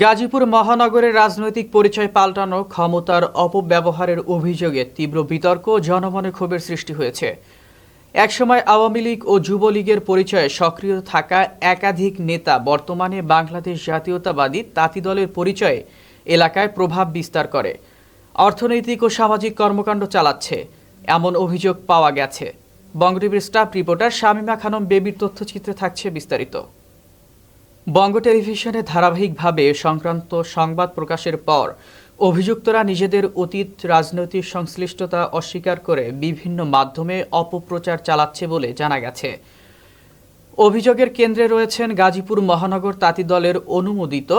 গাজীপুর মহানগরের রাজনৈতিক পরিচয় পাল্টানো, ক্ষমতার অপব্যবহারের অভিযোগে তীব্র বিতর্ক জনমনে ক্ষোভের সৃষ্টি হয়েছে। একসময় আওয়ামী লীগ ও যুবলীগের পরিচয়ে সক্রিয় থাকা একাধিক নেতা বর্তমানে বাংলাদেশ জাতীয়তাবাদী তাঁতি দলের পরিচয়ে এলাকায় প্রভাব বিস্তার করে। অর্থনৈতিক ও সামাজিক কর্মকাণ্ড চালাচ্ছে। এমন অভিযোগ পাওয়া গেছে। বঙ্গটিভির স্টাফ রিপোর্টার শামিমা খানম বেবির তথ্যচিত্রে থাকছে বিস্তারিত। বঙ্গ টেলিভিশনে ধারাবাহিকভাবে সংক্রান্ত সংবাদ প্রকাশের পর অভিযুক্তরা নিজেদের অতীত রাজনৈতিক সংশ্লিষ্টতা অস্বীকার করে বিভিন্ন মাধ্যমে অপপ্রচার চালাচ্ছে বলে জানা গেছে। অভিযোগের কেন্দ্রে রয়েছেন গাজীপুর মহানগর তাঁতি দলের অনুমোদিত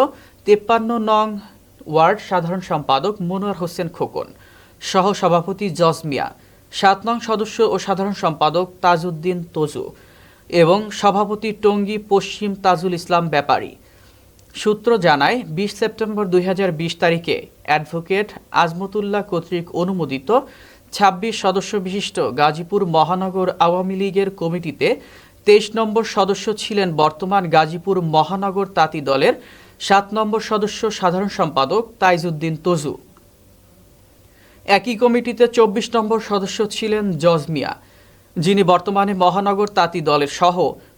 তেপ্পান্ন নং ওয়ার্ড সাধারণ সম্পাদক মনোয়ার হোসেন খোকন সহ সভাপতি জজ মিয়া, সাত নং সদস্য ও সাধারণ সম্পাদক তাজউদ্দিন তজু এবং সভাপতি টঙ্গী পশ্চিম তাজুল ইসলাম ব্যাপারী। সূত্র জানায়, বিশ সেপ্টেম্বর দুই হাজার বিশ তারিখে অ্যাডভোকেট আজমতুল্লাহ কর্তৃক অনুমোদিত ২৬ সদস্য বিশিষ্ট গাজীপুর মহানগর আওয়ামী লীগের কমিটিতে তেইশ নম্বর সদস্য ছিলেন বর্তমান গাজীপুর মহানগর তাঁতি দলের সাত নম্বর সদস্য সাধারণ সম্পাদক তাইজুদ্দিন তজু। একই কমিটিতে চব্বিশ নম্বর সদস্য ছিলেন জজ মিয়া। যিনি বর্তমানে মহানগর তাঁতি দলের সহ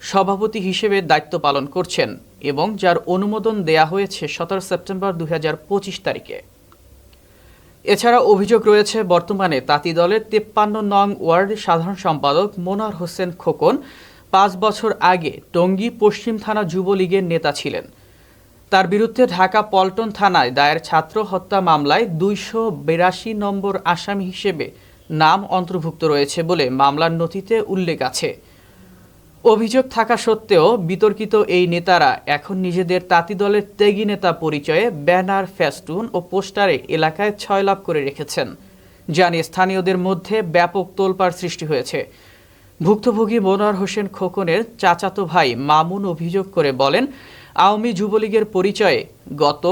সভাপতি হিসেবে দায়িত্ব পালন করছেন এবং যার অনুমোদন দেয়া হয়েছে সতেরো সেপ্টেম্বর দুই হাজার পঁচিশ তারিখে। এছাড়া অভিযোগ রয়েছে, বর্তমানে তাঁতি দলের তেপ্পান্ন নং ওয়ার্ড সাধারণ সম্পাদক মোনার হোসেন খোকন পাঁচ বছর আগে টঙ্গী পশ্চিম থানা যুবলীগের নেতা ছিলেন। তার বিরুদ্ধে ঢাকা পল্টন থানায় দায়ের ছাত্র হত্যা মামলায় দুইশো বিরাশি নম্বর আসামি হিসেবে নাম অন্তর্ভুক্ত রয়েছে বলে মামলার নথিতে উল্লেখ আছে। অভিযোগ থাকা সত্ত্বেও বিতর্কিত এই নেতারা এখন নিজেদের তাঁতি দলের ত্যাগী নেতা পরিচয়ে ব্যানার, ফেস্টুন ও পোস্টারে এলাকায় ছয়লাভ করে রেখেছেন যা নিয়ে স্থানীয়দের মধ্যে ব্যাপক তোলপাড় সৃষ্টি হয়েছে। ভুক্তভোগী মনোয়ার হোসেন খোকনের চাচাতো ভাই মামুন অভিযোগ করে বলেন, আওয়ামী যুবলীগের পরিচয়ে গত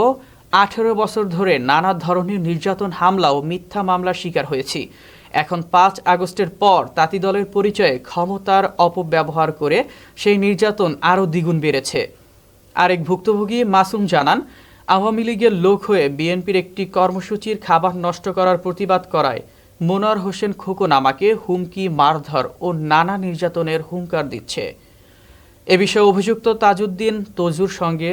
আঠেরো বছর ধরে নানা ধরনের নির্যাতন, হামলা ও মিথ্যা মামলার শিকার হয়েছি। এখন পাঁচ আগস্টের পর তাঁতি দলের পরিচয়ে ক্ষমতার অপব্যবহার করে সেই নির্যাতন আরও দ্বিগুণ বেড়েছে। আরেক ভুক্তভোগী মাসুম জানান, আওয়ামী লীগের লোক হয়ে বিএনপির একটি কর্মসূচির খাবার নষ্ট করার প্রতিবাদ করায় মোনার হোসেন খোকন আমাকে হুমকি, মারধর ও নানা নির্যাতনের হুঙ্কার দিচ্ছে। এ বিষয়ে অভিযুক্ত তাজউদ্দিন তজুর সঙ্গে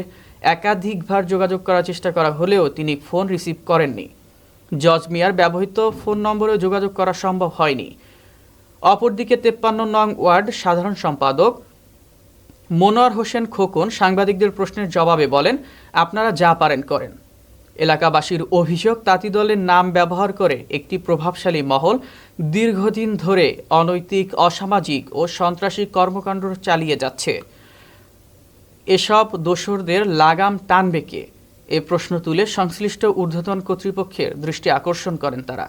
একাধিকবার যোগাযোগ করার চেষ্টা করা হলেও তিনি ফোন রিসিভ করেননি। জজ মিয়ার ব্যবহৃত ফোন নম্বরে যোগাযোগ করা সম্ভব হয়নি। অপরদিকে তেপ্পান্ন নং ওয়ার্ড সাধারণ সম্পাদক মনোয়ার হোসেন খোকন সাংবাদিকদের প্রশ্নের জবাবে বলেন, আপনারা যা পারেন করেন। এলাকাবাসীর অভিযোগ, তাঁতি দলের নাম ব্যবহার করে একটি প্রভাবশালী মহল দীর্ঘদিন ধরে অনৈতিক, অসামাজিক ও সন্ত্রাসী কর্মকাণ্ড চালিয়ে যাচ্ছে। এসব দোসরদের লাগাম টানবে কে? এ প্রশ্ন তুলে সংশ্লিষ্ট ঊর্ধ্বতন কর্তৃপক্ষের দৃষ্টি আকর্ষণ করেন তারা।